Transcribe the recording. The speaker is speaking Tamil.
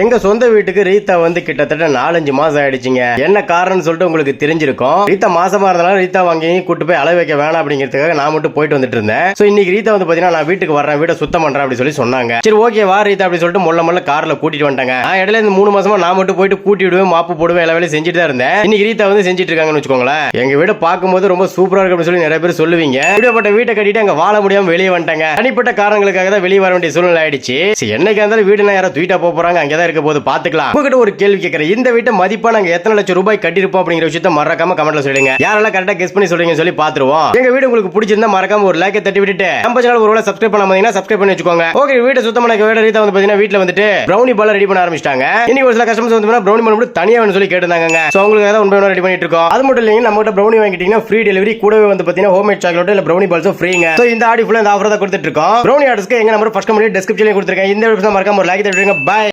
எங்க சொந்த வீட்டுக்கு ரீதா வந்து கிட்டத்தட்ட நாலஞ்சு மாசம் ஆயிடுச்சுங்க. என்ன காரணம்னு சொல்லிட்டு உங்களுக்கு தெரிஞ்சிருக்கும். ரீதா மாசமா இருந்தாலும் ரீதா வாங்கி கூட்டு போய் அளவு வைக்க வேணாம் அப்படிங்கிறதுக்காக நான் மட்டும் போயிட்டு வந்துட்டு இருந்தேன். சோ இன்னைக்கு ரீதா வந்து பாத்தீங்கன்னா நான் வீட்டுக்கு வரேன் வீட்டை சுத்தம் பண்றேன் அப்படின்னு சொல்லி சொன்னாங்க. சரி ஓகே வா ரீதா அப்படி சொல்லிட்டு முள்ள முள்ள கார்ல கூட்டிட்டு வந்துட்டாங்க. நான் இடையில இந்த மூணு மாசமா நான் மட்டும் போயிட்டு கூட்டி விடுவேன் மாப்பு போடுவேன் எல்லா வேலையும் செஞ்சுட்டு தான் இருந்தேன். இன்னைக்கு ரீதா வந்து செஞ்சுட்டு இருக்காங்கன்னு வச்சுக்கோங்களேன். எங்க வீடு பார்க்கும்போது ரொம்ப சூப்பரா இருக்கு அப்படின்னு சொல்லி நிறைய பேர் சொல்லுவீங்க. விடப்பட்ட வீட்டை கட்டிட்டு அங்க வாழ முடியாம வெளியே வந்துட்டாங்க. தனிப்பட்ட காரணங்களுக்காக தான் வெளியே வர வேண்டிய சூழ்நிலை ஆயிடுச்சு. என்னைக்கு என்னைக்கா இருந்தாலும் வீடு நான் யாரோ தூக்கிட்டா போறாங்க அங்கே தான் இருக்க போது பாத்துக்கலாம். உங்ககிட்ட ஒரு கேள்வி கேட்கறேன் இந்த வீட்டை மதிப்பா நாங்க எத்தனை லட்சம் ரூபாய் கட்டியிருப்போம் அப்படிங்கிற விஷயத்த மறக்காம கமெண்ட்ல சொல்லுங்க யாரெல்லாம் கரெக்டா கெஸ் பண்ணி சொல்றீங்கன்னு சொல்லி பாத்துருவோம். எங்க வீடு உங்களுக்கு பிடிச்சிருந்தா மறக்காம ஒரு லைக்கை தட்டி விட்டுட்டு நம்ம சேனல் ஒரு சப்ஸ்கிரைப் பண்ணாம சப்ஸ்கிரைப் பண்ணி வச்சுக்கோங்க. ஓகே வீட்டை சுத்தம் பண்ண வீட ரீதா வந்து பாத்தீங்கன்னா வீட்டுல வந்துட்டு ப்ரௌனி பால் ரெடி பண்ண ஆரம்பிச்சிட்டாங்க. இன்னைக்கு ஒரு சில கஸ்டமர்ஸ் வந்து ப்ரௌனி பால் மட்டும் தனியா வேணும் சொல்லி கேட்டிருந்தாங்க சோ உங்களுக்கு ஏதாவது ஒன்று ரெடி பண்ணிட்டு இருக்கோம். அது மட்டும் இல்லைங்க நம்ம கிட்ட ப்ரௌனி வாங்கிட்டீங்கன்னா ஃப்ரீ டெலிவரி கூடவே வந்து பாத்தீங்கன்னா ஹோம் மேட் சாக்லேட் இல்ல ப்ரௌனி பால்ஸும் ஃப்ரீங்க சோ இந்த ஆடி ஃபுல்லா இந்த ஆஃபர் தான் கொடுத்துட்டு இருக்கோம். ப்ரௌனி ஆர்டர்ஸ்க்கு எங்க நம்பர் ஃபர்ஸ்ட் கம்பெனி டிஸ்கிரிப்ஷன்ல கொடுத்துருக்கேன். இந்த வீடியோ மறக்காம ஒரு லைக் தட்டுங்க பை